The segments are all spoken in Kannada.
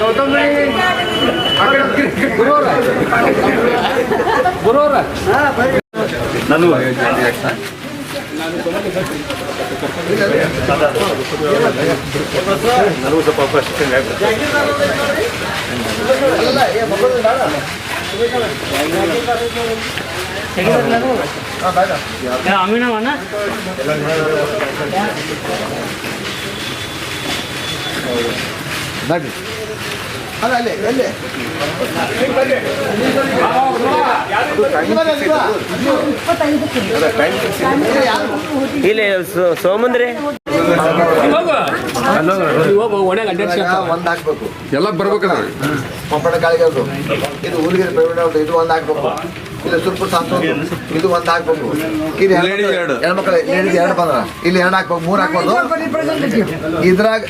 ಗೌತಮ್ ಬರೋರ ನಾನು ನನಗೂ ಸ್ವಲ್ಪ ಅವಕಾಶ আমি না মানে নাকি ಅಲ್ಲ ಅಲ್ಲೇ ಎಲ್ಲಿ ಇಲ್ಲಿ ಸೋಮಂದ್ರಿ? ಒಂದ್ ಹಾಕ್ಬೇಕು ಎಲ್ಲ ಬರ್ಬೇಕಲ್ಲ ಪಪ್ಪಡ ಕಾಳಿಗೆ ಅದು ಇದು ಹುಡುಗಿರ ಪ್ರವೀಣ ಇದು ಒಂದ್ ಹಾಕ್ಬೇಕು. ಇಲ್ಲಿ ಸುರ್ಪುರ್ ಸಾಂತು ಇದು ಒಂದ್ ಹಾಕ್ಬೇಕು. ಇದು. ಹೆಣ್ಮಕ್ಳು ಲೇಡೀಸ್ ಎರಡು ಬಂದ್ರ. ಇಲ್ಲಿ ಎರಡು ಹಾಕ್ಬೇಕು ಮೂರ್ ಹಾಕ್ಬೋದು. ಇದ್ರಾಗ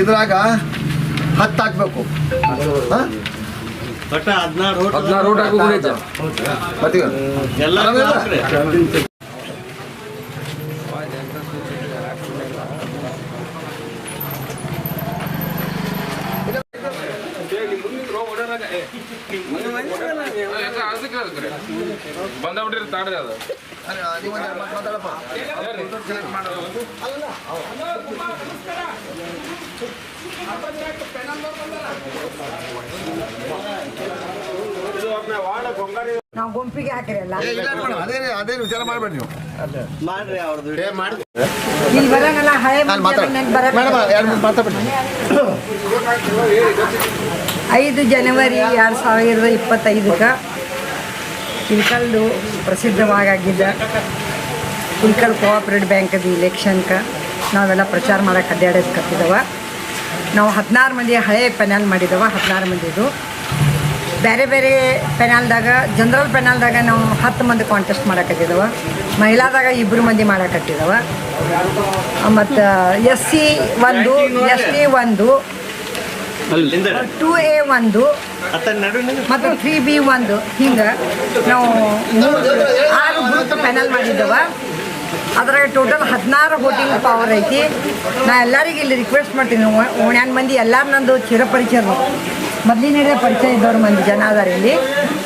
ಇದ್ರಾಗ ಇದ್ರಾಗ ಹತ್ತು ಹಾಕ್ಬೇಕು ಹಾ? ಹದಿನಾರು ಅದು. ನೀವು ಗುಂಪಿಗೆ ಹಾಕಿರಲ್ಲ. ಅದೇ ವಿಚಾರ ಮಾಡ್ಬೇಡಿ ನೀವು. ಇಲ್ಲಿ ಬರೋಂಗಲ್ಲ ಹಳೆ ನಾನು ಮಾತಾಡ ಮೇಡಮ್ ಎರಡು ಮೂರು ಮಾತಾಡ್ಬೇಡಿ. ಐದು ಜನವರಿ ಎರಡು ಸಾವಿರದ ಇಪ್ಪತ್ತೈದಕ್ಕೆ ಇಲ್ಕಲ್ದು ಪ್ರಸಿದ್ಧವಾಗಿದ್ದ ಇಲ್ಕಲ್ ಕೋಆಪ್ರೇಟಿವ್ ಬ್ಯಾಂಕದ ಇಲೆಕ್ಷನ್ಗೆ ನಾವೆಲ್ಲ ಪ್ರಚಾರ ಮಾಡಕ್ಕೆ ಅಡ್ಡಾಡೋದು ಕತ್ತಿದವ. ನಾವು ಹದಿನಾರು ಮಂದಿ ಹಳೆ ಪೆನಲ್ ಮಾಡಿದವ, ಹದಿನಾರು ಮಂದಿದು. ಬೇರೆ ಬೇರೆ ಪೆನಾಲ್ದಾಗ, ಜನರಲ್ ಪೆನಾಲ್ದಾಗ ನಾವು ಹತ್ತು ಮಂದಿ ಕಾಂಟೆಸ್ಟ್ ಮಾಡಕತ್ತಿದವ ಮಹಿಳಾದಾಗ ಇಬ್ಬರು ಮಂದಿ ಮಾಡಕತ್ತಿದವ ಮತ್ತು ಎಸ್ ಸಿ ಒಂದು, ಎಸ್ ಟಿ ಒಂದು ಟೂ ಎ ಒಂದು ಮತ್ತು ತ್ರೀ ಬಿ ಒಂದು ಹಿಂಗೆ ನಾವು ಮೂರು ಆರು ಗ್ರೂಪ್ ಪೆನಲ್ ಮಾಡಿದ್ದವ. ಅದ್ರಾಗ ಟೋಟಲ್ ಹದಿನಾರು ವೋಟಿಂಗ್ ಪವರ್ ಐತಿ. ನಾ ಎಲ್ಲರಿಗೆ ಇಲ್ಲಿ ರಿಕ್ವೆಸ್ಟ್ ಮಾಡ್ತೀನಿ. ನಾವು ಓಣ್ಯಾನ್ ಮಂದಿ ಎಲ್ಲರೂ ನಂದು ಚಿರಪರಿಚಯರು ಮೊದಲಿನ ಪರಿಚಯ ಇದ್ದವ್ರು ಮಂದಿ ಜನ ಅದಾರ ಇಲ್ಲಿ.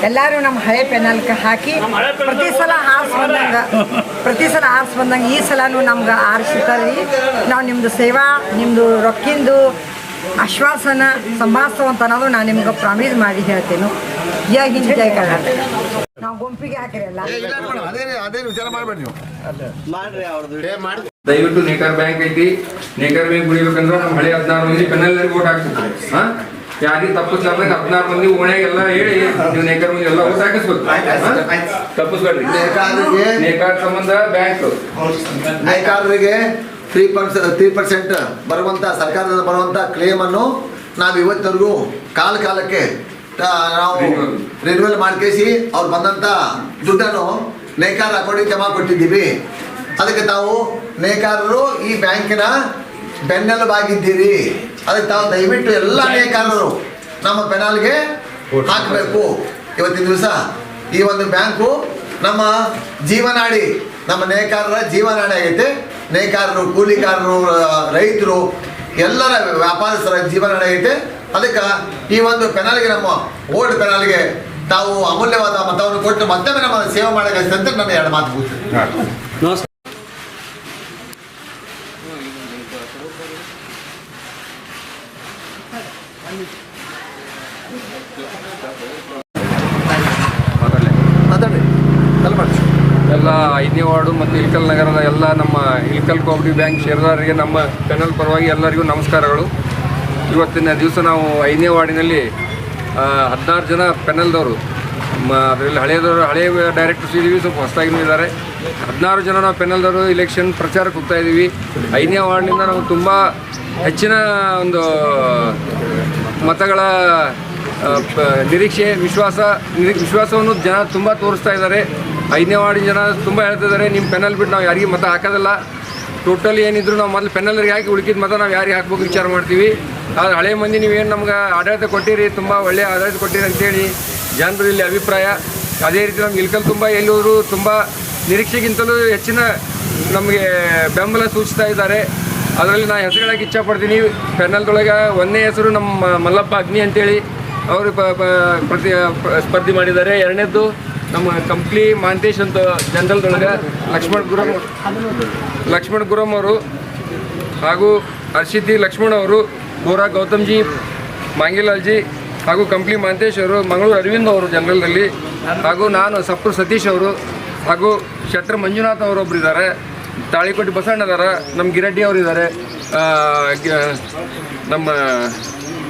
ಎಲ್ಲರೂ ನಮ್ಮ ಹಳೆ ಪೆನಲ್ಗೆ ಹಾಕಿ ಪ್ರತಿ ಸಲ ಆರ್ಸ್ ಬಂದಂಗೆ ಪ್ರತಿ ಸಲ ಆರ್ಸ್ ಬಂದಂಗೆ ಈ ಸಲನೂ ನಮ್ಗೆ ಆರಿಸಿರ್ತಾರೆ ನಾವು ನಿಮ್ಮದು ಸೇವಾ ನಿಮ್ಮದು ರೊಕ್ಕಿಂದು ಆಶ್ವಾಸನ ಸಂಭಾಳಿಸು ಅಂತ ಅನ್ನೋದು ನಾನು ನಿಮ್ಗೆ ಪ್ರಾಮಿಸ್ ಮಾಡಿ ಹೇಳ್ತೇನೆ. ಜೈ ಹಿಂದ್ ಜೈ ಕರ್ನಾಟಕ. ನಾವು ಗುಂಪಿಗೆ ಹಾಕಿರಲ್ಲ. ದಯವಿಟ್ಟು ನೇಕರ್ ಬ್ಯಾಂಕ್ ಐತಿ. ನೇಕರ್ ಬ್ಯಾಂಕ್ ಉಳಿಬೇಕಂದ್ರೆ ನಮ್ಮ ಹಳೆ ಹದಿನಾರು ಮಂದಿ ಪೆನಲ್ ಓಟ್ ಹಾಕ್ಬೇಕು ಹಾ? ಯಾರಿಗೆ ತಪ್ಪಿಸ್ಲಾರ್ದಂಗ ಹದಿನಾರು ಮಂದಿ ಓಣ್ಯಾಗ ಎಲ್ಲ ಹೇಳಿ ನೀವು ನೇಕರ್ ಮಂದಿ ಎಲ್ಲ ಓಟ್ ಹಾಕಿಸ್ಬೇಕು? ತಪ್ಪಿಸ್ಬೇಡ್ರಿ. ನೇಕಾರ ಸಂಬಂಧ ಬ್ಯಾಂಕ್ ನೇಕಾರರಿಗೆ ತ್ರೀ ಪರ್ಸೆಂಟ್ ತ್ರೀ ಪರ್ಸೆಂಟ್ ಬರುವಂಥ ಸರ್ಕಾರದಿಂದ ಬರುವಂಥ ಕ್ಲೇಮನ್ನು ನಾವು ಇವತ್ತಿಗೂ ಕಾಲ ಕಾಲಕ್ಕೆ ನಾವು. ರಿನ್ಯೂವಲ್ ಮಾಡ್ಕೇಸಿ ಅವ್ರು ಬಂದಂಥ ದುಡ್ಡನ್ನು ನೇಕಾರ ಅಕೌಂಟಿಗೆ ಜಮಾ ಕೊಟ್ಟಿದ್ದೀವಿ. ಅದಕ್ಕೆ ತಾವು ನೇಕಾರರು ಈ ಬ್ಯಾಂಕಿನ ಬೆನ್ನೆಲುಬಾಗಿದ್ದೀರಿ. ಅದಕ್ಕೆ ತಾವು ದಯವಿಟ್ಟು ಎಲ್ಲ ನೇಕಾರರು ನಮ್ಮ ಪೆನಾಲ್ಗೆ ಹಾಕಬೇಕು. ಇವತ್ತಿನ ದಿವಸ ಈ ಒಂದು ಬ್ಯಾಂಕು ನಮ್ಮ ಜೀವನಾಡಿ, ನಮ್ಮ ನೇಕಾರರ ಜೀವನಾಡಿ ಆಗೈತೆ. ನೇಕಾರರು, ಕೂಲಿಕಾರರು ರೈತರು, ಎಲ್ಲರ ವ್ಯಾಪಾರಸ್ಥರ ಜೀವನ ನಡೆಯುತ್ತೆ. ಅದಕ್ಕೆ ಈ ಒಂದು ಪೆನಾಲ್ಗೆ ನಮ್ಮ ಓಲ್ಡ್ ಪೆನಾಲ್ಗೆ ತಾವು ಅಮೂಲ್ಯವಾದ ಮತವನ್ನು ಕೊಟ್ಟು ಮತ್ತೊಮ್ಮೆ ನಮ್ಮ ಸೇವೆ ಮಾಡಕ್ಕೆ ಅಂತ ನನ್ನ ಎರಡು ಮಾತು ಮುಗಿಸ್ತೇನೆ ಮಾತಾಡಿ ಅಲ್ಲಿ ಮಾಡಿ ಎಲ್ಲ ಐದನೇ ವಾರ್ಡು ಮತ್ತು ಇಲ್ಕಲ್ ನಗರದ ಎಲ್ಲ ನಮ್ಮ ಇಲ್ಕಲ್ ಕೋಆಪರೇಟಿವ್ ಬ್ಯಾಂಕ್ ಷೇರುದಾರರಿಗೆ ನಮ್ಮ ಪೆನಲ್ ಪರವಾಗಿ ಎಲ್ಲರಿಗೂ ನಮಸ್ಕಾರಗಳು. ಇವತ್ತಿನ ದಿವಸ ನಾವು ಐದನೇ ವಾರ್ಡಿನಲ್ಲಿ ಹದಿನಾರು ಜನ ಪೆನಲ್ದವರು ಅದರಲ್ಲಿ ಹಳೆಯದವರು, ಹಳೆಯ ಡೈರೆಕ್ಟರ್ಸ್ ಇದ್ದೀವಿ, ಸ್ವಲ್ಪ ಹೊಸದಾಗಿನೂ ಇದ್ದಾರೆ. ಹದಿನಾರು ಜನ ನಾವು ಪೆನಲ್ದವರು ಇಲೆಕ್ಷನ್ ಪ್ರಚಾರಕ್ಕೆ ಹೋಗ್ತಾ ಇದ್ದೀವಿ. ಐದನೇ ವಾರ್ಡ್ನಿಂದ ನಾವು ತುಂಬ ಹೆಚ್ಚಿನ ಒಂದು ಮತಗಳ ನಿರೀಕ್ಷೆ, ವಿಶ್ವಾಸ, ನಿರೀಕ್ಷೆ, ವಿಶ್ವಾಸವನ್ನು ಜನ ತುಂಬ ತೋರಿಸ್ತಾ ಇದ್ದಾರೆ. ಐದನೇ ವಾರ್ಡಿನ ಜನ ತುಂಬ ಹೇಳ್ತಿದ್ದಾರೆ ನಿಮ್ಮ ಪೆನಲ್ ಬಿಟ್ಟು ನಾವು ಯಾರಿಗೂ ಮತ ಹಾಕೋದಿಲ್ಲ. ಟೋಟಲಿ ಏನಿದ್ರು ನಾವು ಮೊದಲು ಪೆನಲ್ಗೆ ಹಾಕಿ ಉಳಿಕಿದ ಮತ ನಾವು ಯಾರಿಗೆ ಹಾಕ್ಬೇಕು ವಿಚಾರ ಮಾಡ್ತೀವಿ. ಆದರೆ ಹಳೆ ಮಂದಿ ನೀವೇನು ನಮ್ಗೆ ಆಡಳಿತ ಕೊಟ್ಟಿರಿ, ತುಂಬ ಒಳ್ಳೆಯ ಆಡಳಿತ ಕೊಟ್ಟಿರಿ ಅಂತೇಳಿ ಜನರು ಇಲ್ಲಿ ಅಭಿಪ್ರಾಯ. ಅದೇ ರೀತಿ ನಮ್ಗೆ ಇಲ್ಕಲ್ ತುಂಬ ಎಲ್ಲೂರು ತುಂಬ ನಿರೀಕ್ಷೆಗಿಂತಲೂ ಹೆಚ್ಚಿನ ನಮಗೆ ಬೆಂಬಲ ಸೂಚಿಸ್ತಾ ಇದ್ದಾರೆ. ಅದರಲ್ಲಿ ನಾನು ಹೆಸರು ಹೇಳೋಕ್ಕೆ ಇಚ್ಛಪಡ್ತೀನಿ. ಪೆನಲ್ದೊಳಗೆ ಒಂದನೇ ಹೆಸರು ನಮ್ಮ ಮಲ್ಲಪ್ಪ ಅಗ್ನಿ ಅಂತೇಳಿ. ಅವರು ಪ್ರತಿ ಸ್ಪರ್ಧೆ ಮಾಡಿದ್ದಾರೆ. ಎರಡನೇದ್ದು ನಮ್ಮ ಕಂಪ್ಲಿ ಮಾಂತೇಶ್ ಅಂತ ಜನರಲ್ದೊಳಗೆ ಲಕ್ಷ್ಮಣ್ ಗುರಂ ಲಕ್ಷ್ಮಣ್ ಗುರಂ ಅವರು ಹಾಗೂ ಹರ್ಷಿತಿ ಲಕ್ಷ್ಮಣ್ ಅವರು ಗೋರಾ ಗೌತಮ್ಜಿ ಮಾಂಗಿಲಾಲ್ಜಿ ಹಾಗೂ ಕಂಪ್ಲಿ ಮಾಂತೇಶ್ ಅವರು ಮಂಗಳೂರು ಅರವಿಂದ್ ಅವರು ಜನರಲ್ನಲ್ಲಿ ಹಾಗೂ ನಾನು ಸಪ್ರ ಸತೀಶ್ ಅವರು ಹಾಗೂ ಶಟ್ರ್ ಮಂಜುನಾಥ್ ಅವರೊಬ್ಬರು ಇದ್ದಾರೆ ತಾಳಿಕೋಟೆ ಬಸಣ್ಣ ಇದ್ದಾರೆ ನಮ್ಮ ಗಿರಡ್ಡಿ ಅವರು ಇದ್ದಾರೆ ಆ, ನಮ್ಮ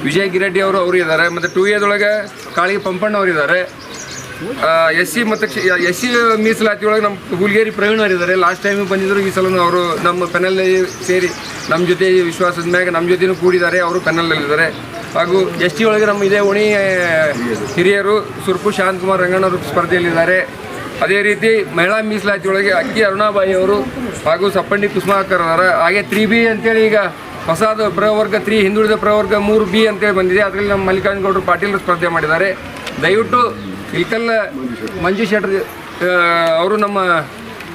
ವಿಜಯ್ ಗಿರಡ್ಡಿ ಅವರು ಅವರು ಇದ್ದಾರೆ. ಮತ್ತು ಟೂ ಎದೊಳಗೆ ಕಾಳಿಗೆ ಪಂಪಣ್ಣ ಅವರು ಇದ್ದಾರೆ. ಎಸ್ ಸಿ ಮತ್ತು ಎಸ್ ಸಿ ಮೀಸಲಾತಿ ಒಳಗೆ ನಮ್ಮ ಹುಲ್ಗೇರಿ ಪ್ರವೀಣ್ ಅವರು ಇದ್ದಾರೆ ಲಾಸ್ಟ್ ಟೈಮ್ ಬಂದಿದ್ದರು ಈ ಸಲ ಅವರು ನಮ್ಮ ಪೆನಲ್ನಲ್ಲಿ ಸೇರಿ ನಮ್ಮ ಜೊತೆ ವಿಶ್ವಾಸದ ಮ್ಯಾಗ ನಮ್ಮ ಜೊತೆನೂ ಕೂಡಿದ್ದಾರೆ. ಅವರು ಪೆನಲ್ನಲ್ಲಿದ್ದಾರೆ ಹಾಗೂ ಎಸ್ ಟಿ ಒಳಗೆ ನಮ್ಮ ಇದೇ ಉಣಿ ಹಿರಿಯರು ಸುರ್ಪು ಶಾಂತಕುಮಾರ್ ರಂಗಣ್ಣವರು ಸ್ಪರ್ಧೆಯಲ್ಲಿದ್ದಾರೆ. ಅದೇ ರೀತಿ ಮಹಿಳಾ ಮೀಸಲಾತಿ ಒಳಗೆ ಅಕ್ಕಿ ಅರುಣಾಬಾಯಿ ಅವರು ಹಾಗೂ ಸಪ್ಪಂಡಿ ಕುಸುಮಾಕರ್ ಅವರ, ಹಾಗೆ ತ್ರೀ ಬಿ ಅಂತೇಳಿ ಈಗ ಹೊಸದು ಪ್ರವರ್ಗ ತ್ರೀ, ಹಿಂದುಳಿದ ಪ್ರವರ್ಗ ಮೂರು ಬಿ ಅಂತೇಳಿ ಬಂದಿದೆ. ಅದರಲ್ಲಿ ನಮ್ಮ ಮಲ್ಲಿಕಾರ್ಜುನ ಗೌಡರು ಪಾಟೀಲ್ ಸ್ಪರ್ಧೆ ಮಾಡಿದ್ದಾರೆ. ದಯವಿಟ್ಟು ಇಲ್ಕಲ್ಲ ಮಂಜು ಶೆಟ್ರ್ ಅವರು ನಮ್ಮ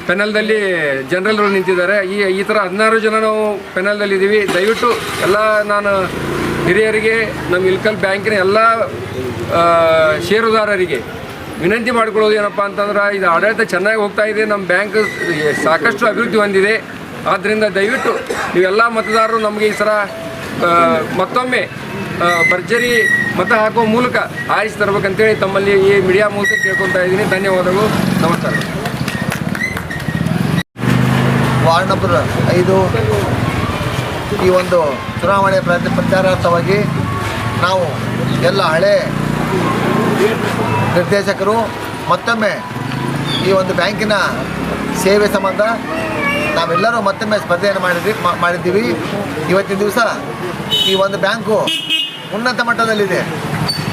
ಪೆನಲ್ದಲ್ಲಿ ಜನರಲ್ ನಿಂತಿದ್ದಾರೆ. ಈ ಈ ಥರ ಹದಿನಾರು ಜನ ನಾವು ಪೆನಲ್ದಲ್ಲಿದ್ದೀವಿ. ದಯವಿಟ್ಟು ಎಲ್ಲ ನಾನು ಹಿರಿಯರಿಗೆ, ನಮ್ಮ ಇಲ್ಕಲ್ ಬ್ಯಾಂಕಿನ ಎಲ್ಲ ಷೇರುದಾರರಿಗೆ ವಿನಂತಿ ಮಾಡ್ಕೊಳ್ಳೋದು ಏನಪ್ಪ ಅಂತಂದ್ರೆ, ಇದು ಆಡಳಿತ ಚೆನ್ನಾಗಿ ಹೋಗ್ತಾ ಇದೆ. ನಮ್ಮ ಬ್ಯಾಂಕ್ ಸಾಕಷ್ಟು ಅಭಿವೃದ್ಧಿ ಹೊಂದಿದೆ. ಆದ್ದರಿಂದ ದಯವಿಟ್ಟು ನೀವೆಲ್ಲ ಮತದಾರರು ನಮಗೆ ಈ ಸಲ ಮತ್ತೊಮ್ಮೆ ಭರ್ಜರಿ ಮತ ಹಾಕುವ ಮೂಲಕ ಆರಿಸಿ ತರಬೇಕಂತೇಳಿ ತಮ್ಮಲ್ಲಿ ಈ ಮೀಡಿಯಾ ಮೂಲಕ ಕೇಳ್ಕೊತಾ ಇದ್ದೀನಿ. ಧನ್ಯವಾದಗಳು. ನಮಸ್ಕಾರ. ವಾರ್ಡ್ ನಂಬರ್ ಐದು. ಈ ಒಂದು ಚುನಾವಣೆ ಪ್ರಚಾರಾರ್ಥವಾಗಿ ನಾವು ಎಲ್ಲ ಹಳೆ ನಿರ್ದೇಶಕರು ಮತ್ತೊಮ್ಮೆ ಈ ಒಂದು ಬ್ಯಾಂಕಿನ ಸೇವೆ ಸಂಬಂಧ ನಾವೆಲ್ಲರೂ ಮತ್ತೊಮ್ಮೆ ಸ್ಪರ್ಧೆಯನ್ನು ಮಾಡಿದ್ವಿ ಮಾಡಿದ್ದೀವಿ. ಇವತ್ತಿನ ದಿವಸ ಈ ಒಂದು ಬ್ಯಾಂಕು ಉನ್ನತ ಮಟ್ಟದಲ್ಲಿದೆ.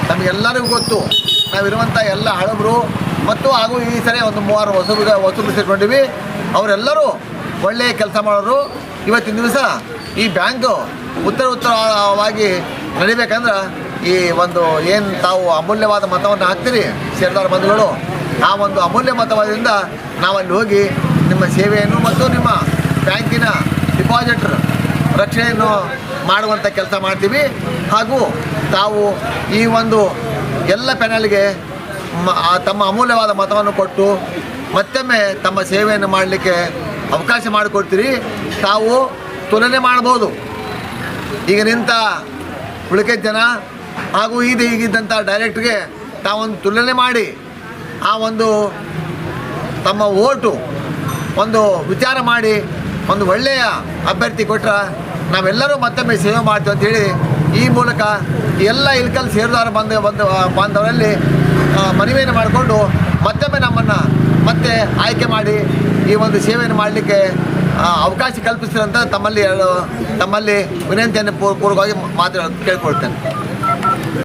ನಮಗೆಲ್ಲರಿಗೂ ಗೊತ್ತು, ನಾವಿರುವಂಥ ಎಲ್ಲ ಹಳಬರು ಮತ್ತು ಹಾಗೂ ಈ ಸರಿ ಒಂದು ಮೂವರು ಹೊಸಬರು ಸೇರ್ಕೊಂಡಿವಿ. ಅವರೆಲ್ಲರೂ ಒಳ್ಳೆಯ ಕೆಲಸ ಮಾಡೋರು. ಇವತ್ತಿನ ದಿವಸ ಈ ಬ್ಯಾಂಕು ಉತ್ತರ ಉತ್ತರವಾಗಿ ನಡಿಬೇಕಂದ್ರೆ ಈ ಒಂದು ಏನು ತಾವು ಅಮೂಲ್ಯವಾದ ಮತವನ್ನು ಹಾಕ್ತೀರಿ, ಸೇರ್ದಾರ ಬಂಧುಗಳು, ಆ ಒಂದು ಅಮೂಲ್ಯ ಮತವಾದಿಂದ ನಾವಲ್ಲಿ ಹೋಗಿ ನಿಮ್ಮ ಸೇವೆಯನ್ನು ಮತ್ತು ನಿಮ್ಮ ಬ್ಯಾಂಕಿನ ಡಿಪಾಸಿಟ್ರ್ ರಕ್ಷಣೆಯನ್ನು ಮಾಡುವಂಥ ಕೆಲಸ ಮಾಡ್ತೀವಿ. ಹಾಗೂ ತಾವು ಈ ಒಂದು ಎಲ್ಲ ಪ್ಯಾನಲ್ಗೆ ತಮ್ಮ ಅಮೂಲ್ಯವಾದ ಮತವನ್ನು ಕೊಟ್ಟು ಮತ್ತೊಮ್ಮೆ ತಮ್ಮ ಸೇವೆಯನ್ನು ಮಾಡಲಿಕ್ಕೆ ಅವಕಾಶ ಮಾಡಿಕೊಡ್ತೀರಿ. ತಾವು ತುಲನೆ ಮಾಡ್ಬೋದು. ಈಗ ನಿಂತ ಉಳಿಕೆ ಜನ ಹಾಗೂ ಇದು ಈಗಿದ್ದಂಥ ಡೈರೆಕ್ಟ್ಗೆ ತಾವೊಂದು ತುಲನೆ ಮಾಡಿ ಆ ಒಂದು ತಮ್ಮ ಓಟು ಒಂದು ವಿಚಾರ ಮಾಡಿ, ಒಂದು ಒಳ್ಳೆಯ ಅಭ್ಯರ್ಥಿ ಕೊಟ್ಟರೆ ನಾವೆಲ್ಲರೂ ಮತ್ತೊಮ್ಮೆ ಸೇವೆ ಮಾಡ್ತೀವಿ ಅಂತೇಳಿ ಈ ಮೂಲಕ ಎಲ್ಲ ಇಲ್ಕಲ್ ಸೇರಿದಾರ ಬಂದ ಬಂದು ಬಂದವರಲ್ಲಿ ಮನವಿಯನ್ನು ಮಾಡಿಕೊಂಡು ಮತ್ತೊಮ್ಮೆ ನಮ್ಮನ್ನು ಮತ್ತೆ ಆಯ್ಕೆ ಮಾಡಿ ಈ ಒಂದು ಸೇವೆಯನ್ನು ಮಾಡಲಿಕ್ಕೆ ಅವಕಾಶ ಕಲ್ಪಿಸಿದಂತ ತಮ್ಮಲ್ಲಿ ತಮ್ಮಲ್ಲಿ ವಿನಂತಿಯನ್ನು ಪೂರ್ವಕವಾಗಿ ಮಾತು ಕೇಳ್ಕೊಳ್ತೇನೆ.